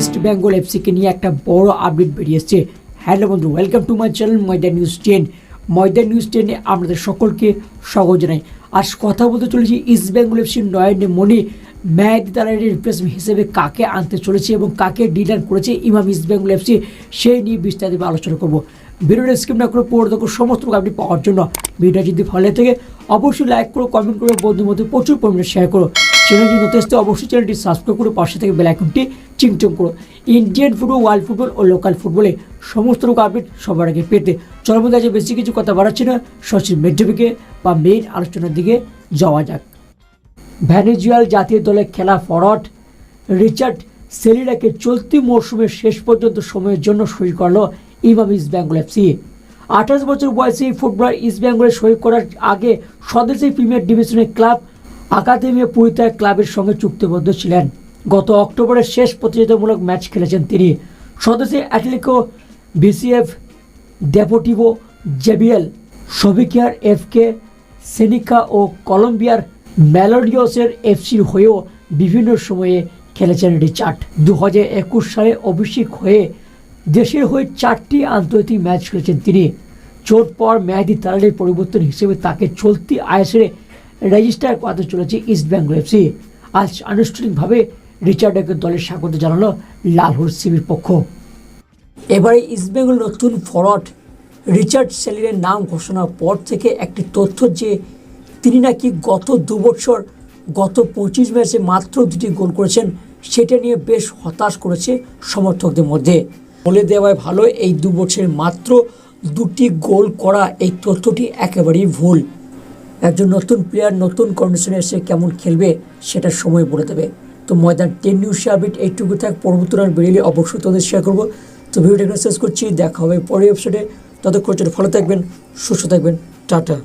East Bengal এফসিকে নিয়ে একটা বড় আপডেট বেরিয়েছে হ্যালো বন্ধু welcome to my channel Moyda news ten Moyda news টেনে আপনাদের সকলকে স্বাগত জানাই। আজ কথা বলতে চলেছি ইস্ট বেঙ্গল এফসির নয়নে মনি ম্যাদি তালারের রিপ্লেসমেন্ট হিসেবে কাকে আনতে চলেছে এবং কাকে ডিলার করেছে ইমাম ইস্ট বেঙ্গল এফসি, সেই নিয়ে বিস্তারিত আলোচনা করব। ভিডিওটা স্কিপ না করে পড়ে দেখো, সমস্ত আপনি পাওয়ার জন্য ভিডিওটা যদি ভালো থাকে, অবশ্যই লাইক করো কমেন্ট করো বন্ধুর মধ্যে প্রচুর পরিমাণে শেয়ার করো। চ্যানেলটি নতুন আসতে অবশ্যই চ্যানেলটি সাবস্ক্রাইব করে পাশে থেকে বেল আইকনটি চিংচং করো ইন্ডিয়ান ফুটবল ওয়ার্ল্ড ফুটবল ও লোকাল ফুটবলে সমস্ত রকম আপডেট সবার আগে পেতে চলার মধ্যে আজ বেশি কিছু কথা বাড়াচ্ছি না। সচিন মেড্রবিকে বা মেইন আলোচনার দিকে যাওয়া যাক। ভ্যানেজুয়াল জাতীয় দলে খেলা ফরওয়ার্ড রিচার্ড সেলিনাকে চলতি মরশুমের শেষ পর্যন্ত সময়ের জন্য সই করল ইমাম ইস্ট বেঙ্গল এফসি আঠাশ বছর বয়সী এই ফুটবলার ইস্ট বেঙ্গলে সই করার আগে স্বদেশী প্রিমিয়ার ডিভিশনের ক্লাব আকাদেমিয়া পুরিতায় ক্লাবের সঙ্গে চুক্তিবদ্ধ ছিলেন। গত অক্টোবরের শেষ প্রতিযোগিতামূলক ম্যাচ খেলেছেন তিনি। স্বদেশী অ্যাটলেটিকো বিসিএফ ডেপোটিভো জেবিএল সবিকিয়ার এফকে, সেনিকা ও কলম্বিয়ার ম্যালোডিওসের এফসির হয়েও বিভিন্ন সময়ে খেলেছেন রিচার্ড দু হাজার একুশ সালে অভিষেক হয়ে দেশের হয়ে চারটি আন্তর্জাতিক ম্যাচ খেলেছেন তিনি। চোট পর মেয়াদি তারালের পরিবর্তন হিসেবে তাকে চলতি আইএসএ রেজিস্টার করাতে চলেছে ইস্ট বেঙ্গল এফসি। আজ আনুষ্ঠানিকভাবে রিচার্ডকে দলের স্বাগত জানালো লালহুর সিবির পক্ষ। এবারে ইস্টবেঙ্গল নতুন ফরওয়ার্ড রিচার্ড সেলিনের নাম ঘোষণার পর থেকে একটি তথ্য যে তিনি নাকি গত দু বছর, গত পঁচিশ ম্যাচে মাত্র দুটি গোল করেছেন, সেটা নিয়ে বেশ হতাশ করেছে সমর্থকদের মধ্যে। বলে দেওয়ায় ভালো, এই দু বছরে মাত্র দুটি গোল করা এই তথ্যটি একেবারেই ভুল। একজন নতুন প্লেয়ার নতুন কন্ডিশনে এসে কেমন খেলবে, সেটা সময় বলে দেবে। তো ময়দান টেন নিউজ আপডেট এইটুকু থাক, পরবর্তী রান বেরিয়ে অবশ্যই তোদের শেয়ার করব। তো ভিডিওটা শেষ করছি, দেখা হবে পরের এপিসোডে ততক্ষণ ফলো থাকবেন, সুস্থ থাকবেন, টাটা।